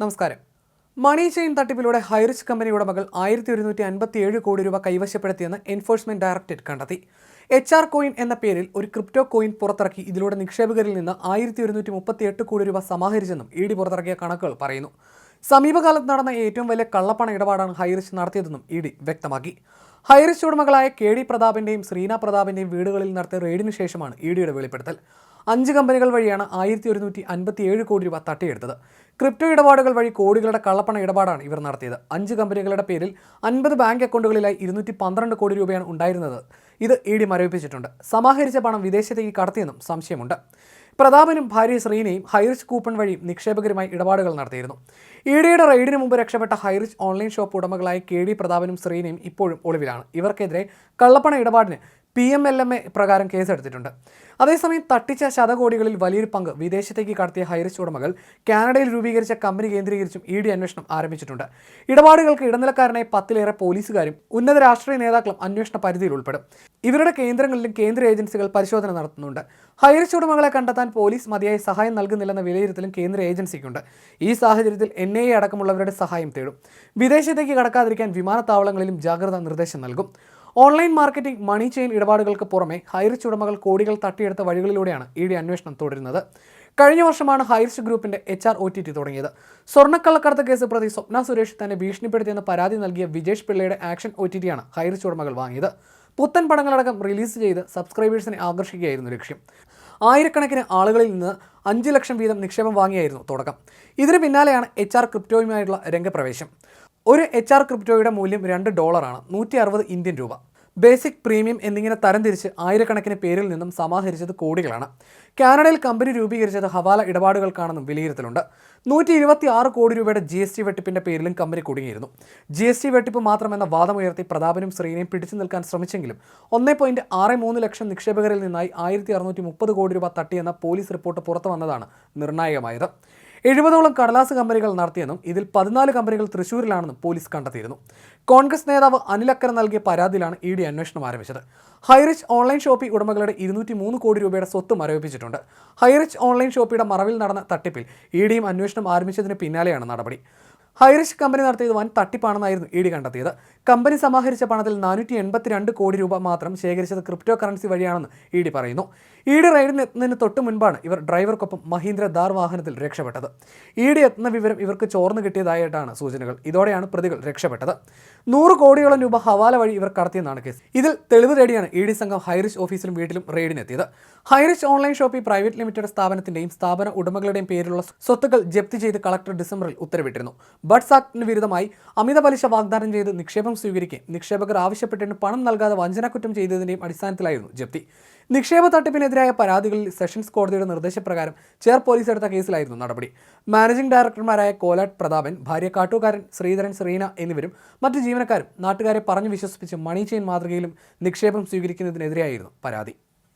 നമസ്കാരം. Money chain തട്ടിപ്പിലൂടെ Highrich company ഉടമകൾ ആയിരത്തി ഒരുന്നൂറ്റി അൻപത്തി ഏഴ് കോടി രൂപ കൈവശപ്പെടുത്തിയെന്ന് എൻഫോഴ്സ്മെന്റ് ഡയറക്ടറേറ്റ് കണ്ടെത്തി. എച്ച് ആർ കോയിൻ എന്ന പേരിൽ ഒരു ക്രിപ്റ്റോ കോയിൻ പുറത്തിറക്കി ഇതിലൂടെ നിക്ഷേപകരിൽ നിന്ന് ആയിരത്തി ഒരുന്നൂറ്റി മുപ്പത്തി എട്ട് കോടി രൂപ സമാഹരിച്ചെന്നും ഇ ഡി പുറത്തിറക്കിയ കണക്കുകൾ പറയുന്നു. സമീപകാലത്ത് നടന്ന ഏറ്റവും വലിയ കള്ളപ്പണ ഇടപാടാണ് ഹൈറിച്ച് നടത്തിയതെന്നും ഇ ഡി വ്യക്തമാക്കി. ഹൈറിച്ച് ഉടമകളായ കെ ഡി പ്രതാപിന്റെയും ശ്രീന പ്രതാപിന്റെയും വീടുകളിൽ നടത്തിയ റെയ്ഡിന് ശേഷമാണ് ഇ ഡിയുടെ വെളിപ്പെടുത്തൽ. അഞ്ച് കമ്പനികൾ വഴിയാണ് ആയിരത്തി ഒരുന്നൂറ്റി അൻപത്തി ഏഴ് കോടി രൂപ തട്ടിയെടുത്തത്. ക്രിപ്റ്റോ ഇടപാടുകൾ വഴി കോടികളുടെ കള്ളപ്പണ ഇടപാടാണ് ഇവർ നടത്തിയത്. അഞ്ച് കമ്പനികളുടെ പേരിൽ അൻപത് ബാങ്ക് അക്കൗണ്ടുകളിലായി ഇരുന്നൂറ്റി പന്ത്രണ്ട് കോടി രൂപയാണ് ഉണ്ടായിരുന്നത്. ഇത് ഇ ഡി മരവിപ്പിച്ചിട്ടുണ്ട്. സമാഹരിച്ച പണം വിദേശത്തേക്ക് കടത്തിയെന്നും സംശയമുണ്ട്. പ്രതാപനും ഭാര്യ ശ്രീനയും ഹൈറിച്ച് കൂപ്പൺ വഴി നിക്ഷേപകരുമായി ഇടപാടുകൾ നടത്തിയിരുന്നു. ഇ ഡിയുടെ റെയ്ഡിന് മുമ്പ് രക്ഷപ്പെട്ട ഹൈറിച്ച് ഓൺലൈൻ ഷോപ്പ് ഉടമകളായ കെ ഡി പ്രതാപനും ശ്രീനയും ഇപ്പോഴും ഒളിവിലാണ്. ഇവർക്കെതിരെ കള്ളപ്പണ ഇടപാടിന് P M L M A പ്രകാരം കേസെടുത്തിട്ടുണ്ട്. അതേസമയം തട്ടിച്ച ശതകോടികളിൽ വലിയൊരു പങ്ക് വിദേശത്തേക്ക് കടത്തിയ ഹൈറിച്ച് ഉടമകൾ കാനഡയിൽ രൂപീകരിച്ച കമ്പനി കേന്ദ്രീകരിച്ചും ഇ ഡി അന്വേഷണം ആരംഭിച്ചിട്ടുണ്ട്. ഇടപാടുകൾക്ക് ഇടനിലക്കാരനായി പത്തിലേറെ പോലീസുകാരും ഉന്നത രാഷ്ട്രീയ നേതാക്കളും അന്വേഷണ പരിധിയിൽ ഉൾപ്പെടും. ഇവരുടെ കേന്ദ്രങ്ങളിലും കേന്ദ്ര ഏജൻസികൾ പരിശോധന നടത്തുന്നുണ്ട്. ഹൈറിച്ച് ഉടമകളെ കണ്ടെത്താൻ പോലീസ് മതിയായ സഹായം നൽകുന്നില്ലെന്ന വിലയിരുത്തലും കേന്ദ്ര ഏജൻസിക്കുണ്ട്. ഈ സാഹചര്യത്തിൽ എൻ ഐ എ അടക്കമുള്ളവരുടെ സഹായം തേടും. വിദേശത്തേക്ക് കടക്കാതിരിക്കാൻ വിമാനത്താവളങ്ങളിലും ജാഗ്രതാ നിർദ്ദേശം നൽകും. ഓൺലൈൻ മാർക്കറ്റിംഗ് മണി ചെയിൻ ഇടപാടുകൾക്ക് പുറമെ ഹൈറിച്ച് ഉടമകൾ കോടികൾ തട്ടിയെടുത്ത വഴികളിലൂടെയാണ് ഇ ഡി അന്വേഷണം തുടരുന്നത്. കഴിഞ്ഞ വർഷമാണ് ഹൈറിച്ച് ഗ്രൂപ്പിന്റെ H R O T T തുടങ്ങിയത്. സ്വർണക്കള്ളക്കടത്ത് കേസ് പ്രതി സ്വപ്ന സുരേഷ് തന്നെ ഭീഷണിപ്പെടുത്തിയെന്ന് പരാതി നൽകിയ വിജേഷ് പിള്ളയുടെ ആക്ഷൻ ഒ ടി ടിയാണ് ഹൈറിച്ച് ഉടമകൾ വാങ്ങിയത്. പുത്തൻ പടങ്ങളടക്കം റിലീസ് ചെയ്ത് സബ്സ്ക്രൈബേഴ്സിനെ ആകർഷിക്കുകയായിരുന്നു ലക്ഷ്യം. ആയിരക്കണക്കിന് ആളുകളിൽ നിന്ന് അഞ്ച് ലക്ഷം വീതം നിക്ഷേപം വാങ്ങിയായിരുന്നു തുടക്കം. ഇതിന് പിന്നാലെയാണ് എച്ച് ആർ ക്രിപ്റ്റോയുമായിട്ടുള്ള രംഗപ്രവേശം. ഒരു എച്ച് ആർ ക്രിപ്റ്റോയുടെ മൂല്യം രണ്ട് ഡോളറാണ് നൂറ്റി അറുപത് ഇന്ത്യൻ രൂപ. ബേസിക് പ്രീമിയം എന്നിങ്ങനെ തരംതിരിച്ച് ആയിരക്കണക്കിന് പേരിൽ നിന്നും സമാഹരിച്ചത് കോടികളാണ്. കാനഡയിൽ കമ്പനി രൂപീകരിച്ചത് ഹവാല ഇടപാടുകൾക്കാണെന്നും വിലയിരുത്തലുണ്ട്. നൂറ്റി ഇരുപത്തി ആറ് കോടി രൂപയുടെ ജി എസ് ടി വെട്ടിപ്പിന്റെ പേരിലും കമ്പനി കുടുങ്ങിയിരുന്നു. ജി എസ് ടി വെട്ടിപ്പ് മാത്രമെന്ന വാദമുയർത്തി പ്രതാപനും ശ്രീനയും പിടിച്ചു നിൽക്കാൻ ശ്രമിച്ചെങ്കിലും ഒന്നേ പോയിന്റ് ആറ് മൂന്ന് ലക്ഷം നിക്ഷേപകരിൽ നിന്നായി ആയിരത്തി അറുന്നൂറ്റി മുപ്പത് കോടി രൂപ തട്ടിയെന്ന പോലീസ് റിപ്പോർട്ട് പുറത്തു വന്നതാണ് നിർണായകമായത്. എഴുപതോളം കടലാസ് കമ്പനികൾ നടത്തിയെന്നും ഇതിൽ പതിനാല് കമ്പനികൾ തൃശൂരിലാണെന്നും പോലീസ് കണ്ടെത്തിയിരുന്നു. കോൺഗ്രസ് നേതാവ് അനിൽ അക്കര നൽകിയ പരാതിയിലാണ് ഇ ഡി അന്വേഷണം ആരംഭിച്ചത്. ഹൈറിച്ച് ഓൺലൈൻ ഷോപ്പി ഉടമകളുടെ ഇരുന്നൂറ്റി മൂന്ന് കോടി രൂപയുടെ സ്വത്ത് മരവിപ്പിച്ചിട്ടുണ്ട്. ഹൈറിച്ച് ഓൺലൈൻ ഷോപ്പിയുടെ മറവിൽ നടന്ന തട്ടിപ്പിൽ ഇ ഡിയും അന്വേഷണം ആരംഭിച്ചതിന് പിന്നാലെയാണ് നടപടി. ഹൈറിഷ് കമ്പനി നടത്തിയത് വൻ തട്ടിപ്പാണെന്നായിരുന്നു ഇ ഡി കണ്ടെത്തിയത്. കമ്പനി സമാഹരിച്ച പണത്തിൽ നാനൂറ്റി എൺപത്തിരണ്ട് കോടി രൂപ മാത്രം ശേഖരിച്ചത് ക്രിപ്റ്റോ കറൻസി വഴിയാണെന്ന് ഇ ഡി പറയുന്നു. ഇ ഡി റെയ്ഡിന് എത്തുന്നതിന് തൊട്ട് മുൻപാണ് ഇവർ ഡ്രൈവർക്കൊപ്പം മഹീന്ദ്ര ദാർ വാഹനത്തിൽ രക്ഷപ്പെട്ടത്. ഇ ഡി എത്തുന്ന വിവരം ഇവർക്ക് ചോർന്നു കിട്ടിയതായിട്ടാണ് സൂചനകൾ. ഇതോടെയാണ് പ്രതികൾ രക്ഷപ്പെട്ടത്. നൂറ് കോടിയോളം രൂപ ഹവാല വഴി ഇവർ കടത്തിയെന്നാണ് കേസ്. ഇതിൽ തെളിവ് തേടിയാണ് ഇ ഡി സംഘം ഹൈറിച്ച് ഓഫീസിലും വീട്ടിലും റെയ്ഡിനെത്തിയത്. Highrich online shoppe private limited സ്ഥാപനത്തിന്റെയും സ്ഥാപന ഉടമകളുടെയും പേരിലുള്ള സ്വത്തുക്കൾ ജപ്തി ചെയ്ത് കളക്ടർ ഡിസംബറിൽ ഉത്തരവിട്ടിരുന്നു. ബഡ്സ് ആക്ടിന് വിരുദ്ധമായി അമിത പലിശ വാഗ്ദാനം ചെയ്ത് നിക്ഷേപം സ്വീകരിക്കുകയും നിക്ഷേപകർ ആവശ്യപ്പെട്ടിട്ട് പണം നൽകാതെ വഞ്ചനക്കുറ്റം ചെയ്തതിന്റെയും അടിസ്ഥാനത്തിലായിരുന്നു ജപ്തി. നിക്ഷേപ തട്ടിപ്പിനെതിരായ പരാതികളിൽ സെഷൻസ് കോടതിയുടെ നിർദ്ദേശപ്രകാരം ചേർ പോലീസ് എടുത്ത കേസിലായിരുന്നു നടപടി. മാനേജിംഗ് ഡയറക്ടർമാരായ കോലാട്ട് പ്രതാപൻ ഭാര്യ കാട്ടുകാരൻ ശ്രീധരൻ ശ്രീന എന്നിവരും മറ്റ് ജീവനക്കാരും നാട്ടുകാരെ പറഞ്ഞു വിശ്വസിപ്പിച്ച് മണി ചെയിൻ മാതൃകയിലും നിക്ഷേപം സ്വീകരിക്കുന്നതിനെതിരെയായിരുന്നു പരാതി.